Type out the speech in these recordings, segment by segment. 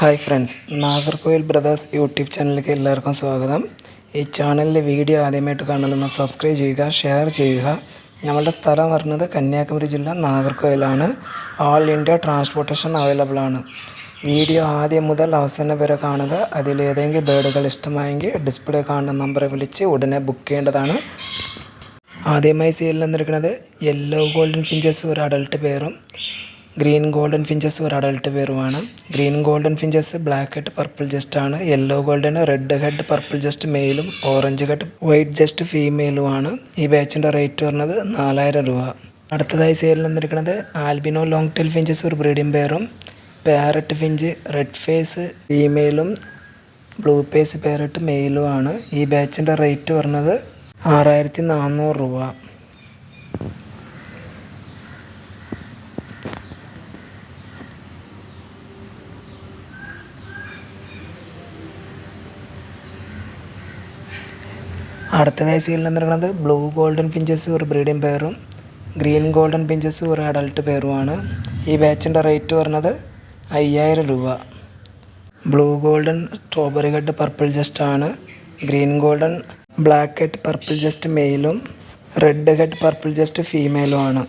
Hi friends Nagercoil brothers YouTube ചാനലിലേക്ക് എല്ലാവർക്കും സ്വാഗതം. ഈ ചാനലിലെ വീഡിയോ ആദ്യമായിട്ട് കാണുന്ന സബ്സ്ക്രൈബ് ചെയ്യുക ഷെയർ ചെയ്യുക. ഞങ്ങളുടെ സ്ഥലം വരുന്നത് കന്യാകുമരി ജില്ല നാഗർകോയിലാണ്. ഓൾ ഇന്ത്യ ട്രാൻസ്പോർട്ടേഷൻ അവൈലബിൾ ആണ്. വീഡിയോ ആദ്യം മുതൽ അവസാനം വരെ കാണുക. അതിലേതെങ്കിലും ബേഡുകൾ ഇഷ്ടമായെങ്കിൽ ഡിസ്പ്ലേ കാണുന്ന നമ്പറെ വിളിച്ച് ഉടനെ ബുക്ക് ചെയ്യേണ്ടതാണ്. ആദ്യമായി സെയിലിൽ നിന്നിരിക്കുന്നത് യെല്ലോ ഗോൾഡൻ ഫിഞ്ചസ് ഒരു അഡൾട്ട് പേരും ഗ്രീൻ ഗോൾഡൻ ഫിഞ്ചസ് ഒരു adult പേരുമാണ് green golden finches black head purple chest ആണ്. Yellow golden red head purple chest മെയിലും ഓറഞ്ച് ഹെഡ് വൈറ്റ് ജസ്റ്റ് ഫീമെയിലുമാണ് ഈ ബാച്ചിന്റെ റേറ്റ് വരുന്നത് നാലായിരം രൂപ. അടുത്തതായി സെയിലിൽ നിന്നിരിക്കുന്നത് ആൽബിനോ ലോങ് ടെൽ ഫിഞ്ചസ് ഒരു ബ്രീഡിംഗ് പെയറും പാരറ്റ് ഫിഞ്ച് റെഡ് ഫേസ് ഫീമെയിലും ബ്ലൂ പേസ് പാരറ്റ് മെയിലുമാണ് ഈ ബാച്ചിന്റെ റേറ്റ് വരുന്നത് ആറായിരത്തി നാനൂറ് രൂപ. അടുത്തതായി സീലിൽ നിന്നിരിക്കുന്നത് ബ്ലൂ ഗോൾഡൻ പിഞ്ചസ് ഒരു ബ്രീഡിംഗ് പെയറും ഗ്രീൻ ഗോൾഡൻ പിഞ്ചസ് ഒരു അഡൾട്ട് പെയറുമാണ് ഈ ബാച്ചിന്റെ റേറ്റ് വരുന്നത് അയ്യായിരം രൂപ. Blue golden strawberry head purple chest ആണ്. Green golden black head purple chest മെയിലും റെഡ് ഹെഡ് പർപ്പിൾ ജസ്റ്റ് ഫീമെയിലും ആണ്.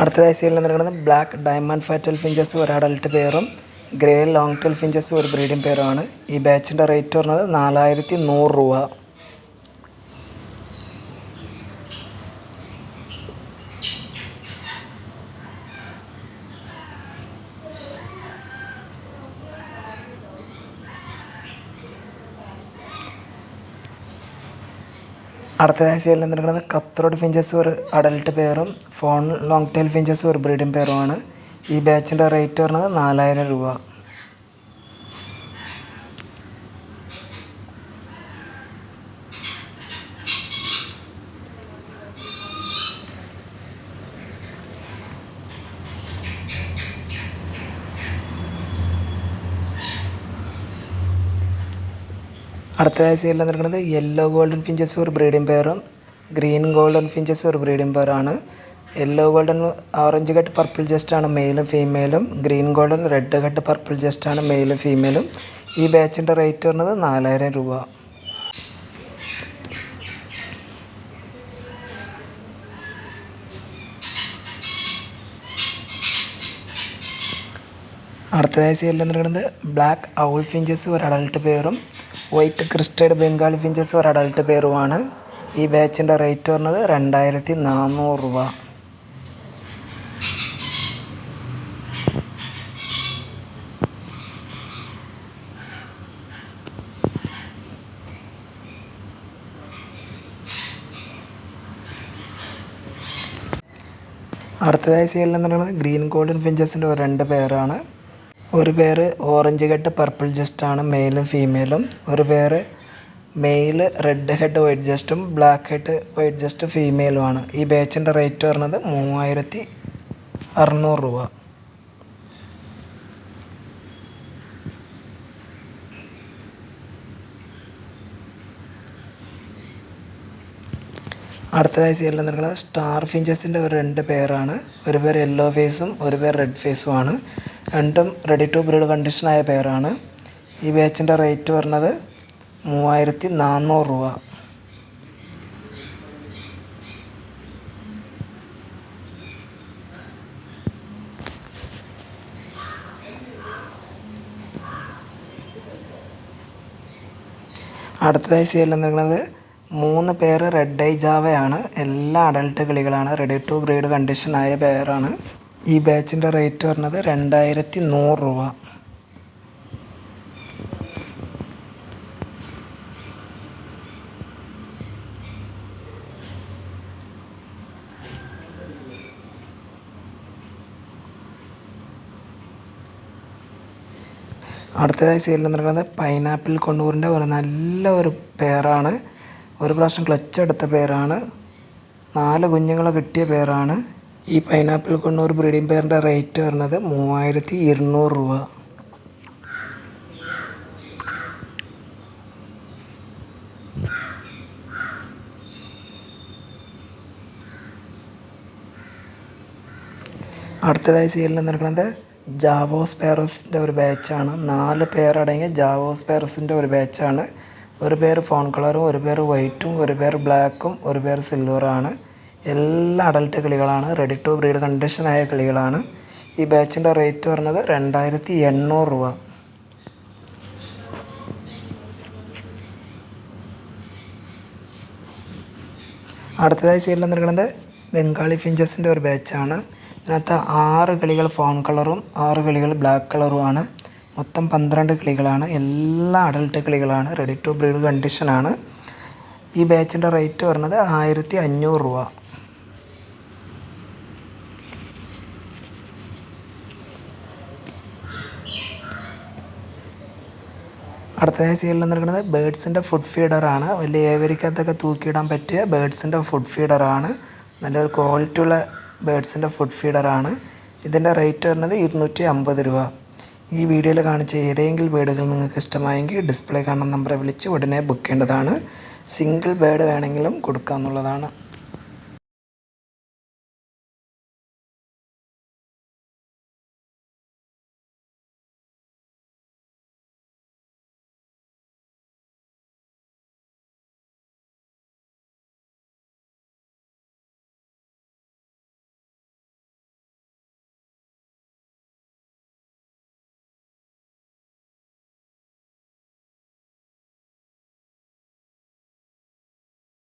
അടുത്തതായി സീലിൽ നിന്നിരിക്കുന്നത് ബ്ലാക്ക് ഡയമണ്ട് ഫാറ്റൽ പിഞ്ചസ് ഒരു അഡൾട്ട് പെയറും ഗ്രേ ലോങ് ടെൽ ഫിഞ്ചസ് ഒരു ബ്രീഡിംഗ് പേരാണ് ഈ ബാച്ചിന്റെ റേറ്റ് വരുന്നത് നാലായിരത്തി നൂറ് രൂപ. അടുത്തതായി സൈഡിൽ നിന്നിരിക്കുന്നത് കത്രോഡ് ഫിഞ്ചസ് ഒരു അഡൽട്ട് പെയറും ഫോൺ ലോങ് ടെയിൽ ഫിഞ്ചസ് ഒരു ബ്രീഡിംഗ് പെയറുമാണ് ഈ ബാച്ചിന്റെ റേറ്റ് വരുന്നത് നാലായിരം രൂപ. അടുത്തതായി സൈഡിൽ വന്നിരിക്കുന്നത് യെല്ലോ ഗോൾഡൻ ഫിഞ്ചസ് ഒരു ബ്രീഡിംഗ് പെയറും ഗ്രീൻ ഗോൾഡൻ ഫിഞ്ചസ് ഒരു breeding പെയറാണ് yellow golden orange cut purple chest ആണ് മെയിലും ഫീമെയിലും green golden red cut purple chest ആണ് മെയിലും ഫീമെയിലും ഈ ബാച്ചിന്റെ റേറ്റ് വരുന്നത് നാലായിരം രൂപ. അടുത്തതായി എന്ന് പറയുന്നത് ബ്ലാക്ക് ഔൾ ഫിഞ്ചസ് ഒരു അഡൾട്ട് പേറും വൈറ്റ് ക്രിസ്റ്റഡ് ബംഗാളി ഫിഞ്ചസ് ഒരു അഡൾട്ട് പേരുമാണ് ഈ ബാച്ചിന്റെ റേറ്റ് വരുന്നത് രണ്ടായിരത്തി നാനൂറ് രൂപ. അടുത്തതായി സീലിൽ നിന്നുള്ളത് ഗ്രീൻ ഗോൾഡൻ ഫിഞ്ചസിന്റെ ഒരു രണ്ട് പേരാണ്. ഒരു പേര് ഓറഞ്ച് ഹെഡ് പർപ്പിൾ ജസ്റ്റ് ആണ് മെയിലും ഫീമെയിലും. ഒരു പേര് മെയിൽ റെഡ് ഹെഡ് വൈറ്റ് ജസ്റ്റും ബ്ലാക്ക് ഹെഡ് വൈറ്റ് ജസ്റ്റ് ഫീമെയിലുമാണ്. ഈ ബാച്ചിന്റെ റേറ്റ് വരുന്നത് മൂവായിരത്തി അറുന്നൂറ് രൂപ. അടുത്തതായി സീരിയൽ നിൽക്കുന്നത് സ്റ്റാർ ഫിഞ്ചസിന്റെ ഒരു രണ്ട് പേരാണ്. ഒരു പേർ യെല്ലോ ഫേസും ഒരു പേർ റെഡ് ഫേസുമാണ് രണ്ടും റെഡി ടു ബ്രീഡ് കണ്ടീഷനായ പേരാണ്. ഈ ബാച്ചിന്റെ റേറ്റ് പറഞ്ഞത് മൂവായിരത്തി നാനൂറ് രൂപ. അടുത്തതായി സീരിയൽ നിൽക്കുന്നത് മൂന്ന് പേര് റെഡ് ഐ ജാവയാണ്. എല്ലാ അഡൾട്ട് കിളികളാണ്. റെഡി ടു ബ്രീഡ് കണ്ടീഷനായ പേരാണ് ഈ ബാച്ചിന്റെ റേറ്റ് വരുന്നത് രണ്ടായിരത്തി നൂറ് രൂപ. അടുത്തതായി സീലിൽ നിന്നിരിക്കുന്നത് പൈനാപ്പിൾ കൊണ്ടൂറിന്റെ ഒരു നല്ല ഒരു പേരാണ് ഒരു പ്രാവശ്യം ക്ലച്ച് എടുത്ത പേരാണ്. നാല് കുഞ്ഞുങ്ങളെ കിട്ടിയ പേരാണ്. ഈ പൈനാപ്പിൾ കൊണ്ണൂർ ബ്രീഡിംഗ് പേരിന്റെ റേറ്റ് വരുന്നത് മൂവായിരത്തി ഇരുന്നൂറ് രൂപ. അടുത്തതായി സീലിൽ നിൽക്കുന്നത് ജാവോസ് പേറസിന്റെ ഒരു ബാച്ചാണ് നാല് പേരടങ്ങിയ ജാവോസ് പേറസിന്റെ ഒരു ബാച്ചാണ് ഒരു പേര് ഫോൺ കളറും ഒരു പേര് വൈറ്റും ഒരു പേര് ബ്ലാക്കും ഒരു പേര് സിൽവറാണ് എല്ലാ അഡൾട്ട് കിളികളാണ് റെഡി ടു ബ്രീഡ് കണ്ടീഷനായ കിളികളാണ്. ഈ ബാച്ചിന്റെ റേറ്റ് പറഞ്ഞത് രണ്ടായിരത്തി എണ്ണൂറ് രൂപ. അടുത്തതായി സീരിയൽ നിൽക്കുന്നത് ബംഗാളി ഫിഞ്ചസിന്റെ ഒരു ബാച്ചാണ് ഇതിനകത്ത് ആറ് കിളികൾ ഫോൺ കളറും ആറ് കിളികൾ ബ്ലാക്ക് കളറുമാണ് മൊത്തം പന്ത്രണ്ട് കിളികളാണ്. എല്ലാ അഡൽട്ട് കിളികളാണ്. റെഡി ടു ബ്രീഡ് കണ്ടീഷനാണ് ഈ ബാച്ചിന്റെ റേറ്റ് വരുന്നത് ആയിരത്തി അഞ്ഞൂറ് രൂപ അടുത്തതായി സീലിൽ നിന്നിരിക്കുന്നത് ബേഡ്സിന്റെ ഫുഡ് ഫീഡറാണ് വലിയ ഏവരിക്കകത്തൊക്കെ തൂക്കിയിടാൻ പറ്റിയ ബേഡ്സിന്റെ ഫുഡ് ഫീഡറാണ് നല്ലൊരു ക്വാളിറ്റിയുള്ള ബേഡ്സിന്റെ ഫുഡ് ഫീഡറാണ് ഇതിന്റെ റേറ്റ് വരുന്നത് ഇരുന്നൂറ്റി അമ്പത് രൂപ. ഈ വീഡിയോയിൽ കാണിച്ച ഏതെങ്കിലും ബേഡുകൾ നിങ്ങൾക്ക് ഇഷ്ടമായെങ്കിൽ ഡിസ്പ്ലേ കാണുന്ന നമ്പറെ വിളിച്ച് ഉടനെ ബുക്ക് ചെയ്യേണ്ടതാണ്. സിംഗിൾ ബേഡ് വേണമെങ്കിലും കൊടുക്കാമെന്നുള്ളതാണ്